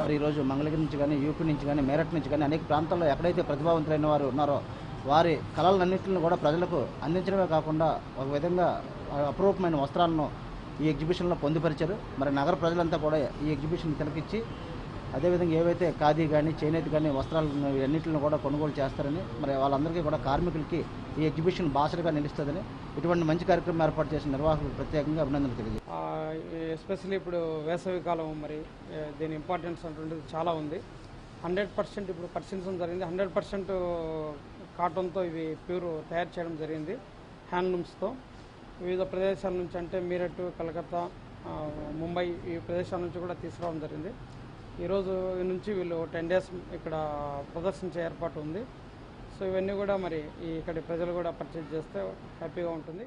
మరి ఈరోజు మంగళగిరి నుంచి కానీ యూపీ నుంచి కానీ మేరట్ నుంచి కానీ అనేక ప్రాంతాల్లో ఎక్కడైతే ప్రతిభావంతులైన వారు ఉన్నారో వారి కళలన్నింటిని కూడా ప్రజలకు అందించడమే కాకుండా ఒక విధంగా అపరూపమైన వస్త్రాలను ఈ ఎగ్జిబిషన్లో పొందుపరిచారు. మరి నగర ప్రజలంతా కూడా ఈ ఎగ్జిబిషన్ తిలకిచ్చి అదేవిధంగా ఏవైతే ఖాదీ కానీ చేనేత కానీ వస్త్రాలు అన్నింటిని కూడా కొనుగోలు చేస్తారని మరి వాళ్ళందరికీ కూడా కార్మికులకి ఈ ఎగ్జిబిషన్ బాసలుగా నిలుస్తుందని ఇటువంటి మంచి కార్యక్రమం ఏర్పాటు చేసిన నిర్వాహకులు ప్రత్యేకంగా అభినందనలు తెలియదు ఎస్పెషల్లీ ఇప్పుడు వేసవి కాలం మరి దీని ఇంపార్టెన్స్ అటువంటిది చాలా ఉంది. హండ్రెడ్ పర్సెంట్ ఇప్పుడు పరిశీలించడం జరిగింది. హండ్రెడ్ పర్సెంట్ కాటన్తో ఇవి ప్యూర్ తయారు చేయడం జరిగింది హ్యాండ్లూమ్స్తో. వివిధ ప్రదేశాల నుంచి అంటే మీరట్ కలకత్తా ముంబై ఈ ప్రదేశాల నుంచి కూడా తీసుకురావడం జరిగింది. ఈరోజు నుంచి వీళ్ళు టెన్ డేస్ ఇక్కడ ప్రదర్శించే ఏర్పాటు ఉంది. సో ఇవన్నీ కూడా మరి ఇక్కడ ఇక్కడి ప్రజలు కూడా పర్చేజ్ చేస్తే హ్యాపీగా ఉంటుంది.